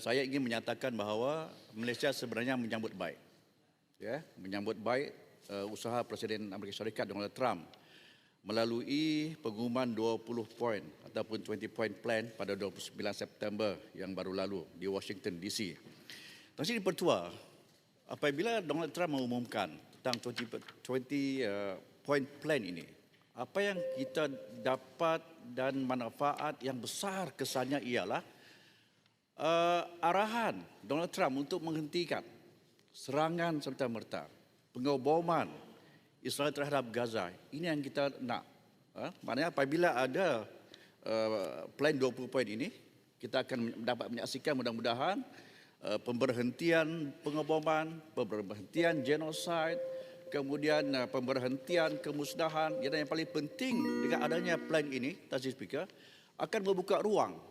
saya ingin menyatakan bahawa Malaysia sebenarnya menyambut baik. Ya. Menyambut baik uh, usaha Presiden Amerika Syarikat Donald Trump melalui pengumuman 20 poin ataupun 20 point plan pada 29 September yang baru lalu di Washington DC. Tuan Sri Pertua, apabila Donald Trump mengumumkan tentang 20, 20 uh, point plan ini, apa yang kita dapat dan manfaat yang besar kesannya ialah uh, arahan Donald Trump untuk menghentikan serangan serta-merta, pengoboman Israel terhadap Gaza. Ini yang kita nak. Ha? Maknanya apabila ada uh, plan 20 poin ini, kita akan dapat menyaksikan mudah-mudahan uh, pemberhentian pengoboman, pemberhentian genosid, kemudian uh, pemberhentian kemusnahan. Dan yang paling penting dengan adanya plan ini, Tazir Speaker, akan membuka ruang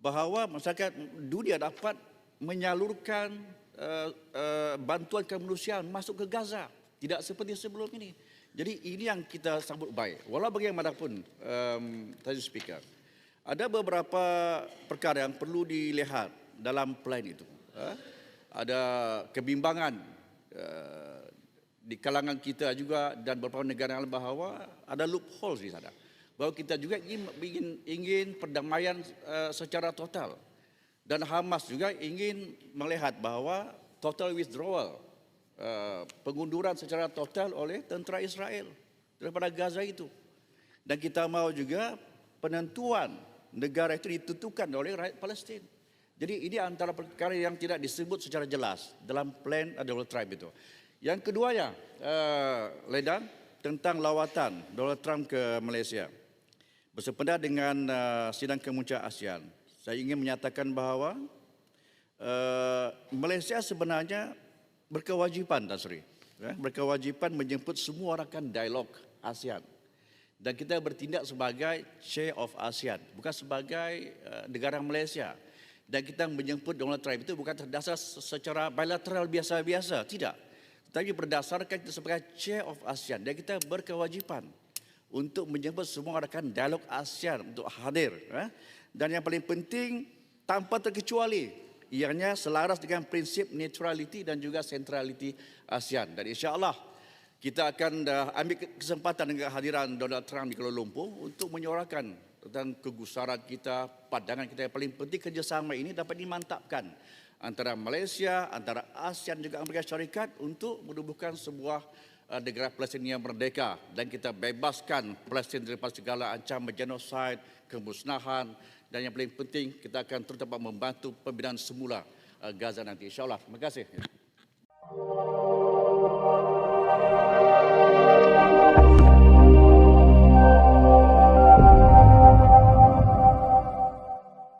bahawa masyarakat dunia dapat menyalurkan uh, uh, bantuan kemanusiaan masuk ke Gaza tidak seperti sebelum ini. Jadi ini yang kita sambut baik. Walau bagaimanapun, um, tadi speaker, ada beberapa perkara yang perlu dilihat dalam plan itu. Uh, ada kebimbangan uh, di kalangan kita juga dan beberapa negara yang bahawa ada loopholes di sana. Bahawa kita juga ingin, ingin, perdamaian uh, secara total. Dan Hamas juga ingin melihat bahawa total withdrawal Uh, pengunduran secara total oleh tentera Israel daripada Gaza itu. Dan kita mahu juga penentuan negara itu ditentukan oleh rakyat Palestin. Jadi ini antara perkara yang tidak disebut secara jelas dalam plan Donald Trump itu. Yang kedua ya, uh, Ledan, tentang lawatan Donald Trump ke Malaysia. Bersepeda dengan uh, sidang kemuncak ASEAN, saya ingin menyatakan bahawa uh, Malaysia sebenarnya berkewajipan Tan Sri ya, berkewajipan menjemput semua rakan dialog ASEAN. Dan kita bertindak sebagai chair of ASEAN bukan sebagai uh, negara Malaysia. Dan kita menjemput Donald Trump itu bukan terdasar secara bilateral biasa-biasa tidak. Tetapi berdasarkan kita sebagai chair of ASEAN dan kita berkewajipan untuk menjemput semua rakan dialog ASEAN untuk hadir ya. dan yang paling penting tanpa terkecuali ianya selaras dengan prinsip neutraliti dan juga centrality ASEAN. Dan insyaAllah kita akan ambil kesempatan dengan kehadiran Donald Trump di Kuala Lumpur untuk menyuarakan tentang kegusaran kita, pandangan kita yang paling penting kerjasama ini dapat dimantapkan antara Malaysia, antara ASEAN juga Amerika Syarikat untuk menubuhkan sebuah negara Palestin yang merdeka. Dan kita bebaskan Palestin daripada segala ancaman genosid, kemusnahan, dan yang paling penting kita akan terus dapat membantu pembinaan semula uh, Gaza nanti. Insyaallah. Terima kasih